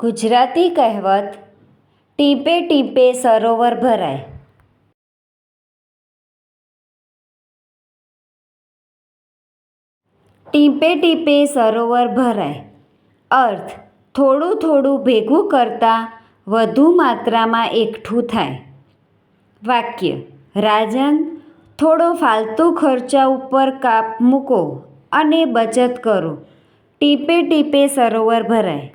ગુજરાતી કહેવત, ટીપે ટીપે સરોવર ભરાય. ટીપે ટીપે સરોવર ભરાય. અર્થ, થોડું થોડું ભેગું કરતાં વધુ માત્રામાં એકઠું થાય. વાક્ય, રાજન, થોડો ફાલતુ ખર્ચા ઉપર કાપ મૂકો અને બચત કરો. ટીપે ટીપે સરોવર ભરાય.